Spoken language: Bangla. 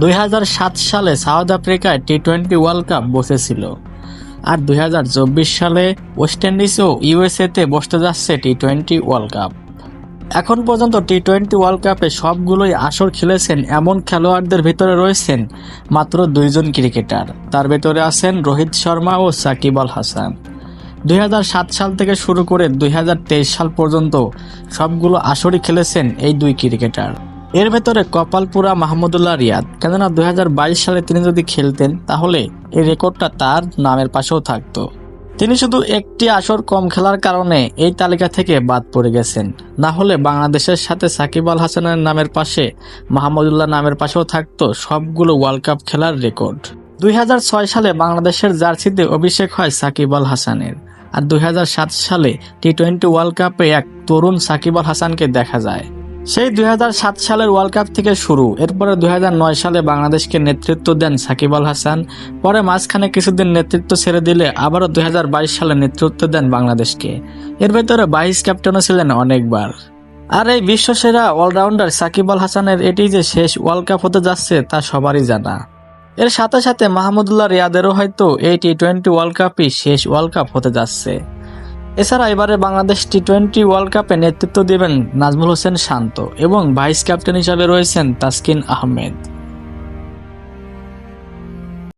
দুই হাজার সাত সালে সাউথ আফ্রিকায় টি টোয়েন্টি ওয়ার্ল্ড কাপ বসেছিল। আর দুই হাজার চব্বিশ সালে ওয়েস্ট ইন্ডিজ ও ইউএসএতে বসতে যাচ্ছে টি টোয়েন্টি ওয়ার্ল্ড কাপ এখন পর্যন্ত টি টোয়েন্টি ওয়ার্ল্ড কাপে সবগুলোই আসর খেলেছেন এমন খেলোয়াড়দের ভিতরে রয়েছেন মাত্র দুইজন ক্রিকেটার। তার ভেতরে আছেন রোহিত শর্মা ও সাকিব আল হাসান। দুই হাজার সাত সাল থেকে শুরু করে দুই হাজার তেইশ সাল পর্যন্ত সবগুলো আসরই খেলেছেন এই দুই ক্রিকেটার। এর ভেতরে কপালপুরা মাহমুদুল্লাহ রিয়াদ। কেননা দুই হাজার বাইশ সালে তিনি যদি খেলতেন, তাহলে এই রেকর্ডটা তার নামের পাশেও থাকতো। তিনি শুধু একটি আসর কম খেলার কারণে এই তালিকা থেকে বাদ পড়ে গেছেন। না হলে বাংলাদেশের সাথে সাকিব আল হাসানের নামের পাশে, মাহমুদুল্লাহ নামের পাশেও থাকতো সবগুলো ওয়ার্ল্ড কাপ খেলার রেকর্ড। দুই হাজার ছয় সালে বাংলাদেশের জার্সিতে অভিষেক হয় সাকিব আল হাসানের। আর দুই হাজার সাত সালে টি টোয়েন্টি ওয়ার্ল্ড কাপে এক তরুণ সাকিব আল হাসানকে দেখা যায়। সেই দুই হাজার সাত সালের ওয়ার্ল্ড কাপ থেকে শুরু। এরপরে দুই সালে বাংলাদেশকে নেতৃত্ব দেন সাকিব আল হাসান। পরে মাঝখানে কিছুদিন নেতৃত্ব ছেড়ে দিলে আবারও দুই সালে নেতৃত্ব দেন বাংলাদেশকে। এর ভেতরে বাইশ ক্যাপ্টেনও ছিলেন অনেকবার। আর এই বিশ্বসেরা অলরাউন্ডার সাকিব আল হাসানের এটি যে শেষ ওয়ার্ল্ড কাপ হতে যাচ্ছে তা সবারই জানা। এর সাথে সাথে মাহমুদুল্লাহ রিয়াদেরও হয়তো এই টি টোয়েন্টি ওয়ার্ল্ড কাপই শেষ ওয়ার্ল্ড কাপ হতে যাচ্ছে। এছাড়া এবারে বাংলাদেশ টি টোয়েন্টি ওয়ার্ল্ড কাপে নেতৃত্ব দেবেন নাজমুল হোসেন শান্ত এবং ভাইস ক্যাপ্টেন হিসাবে রয়েছেন তাসকিন আহমেদ।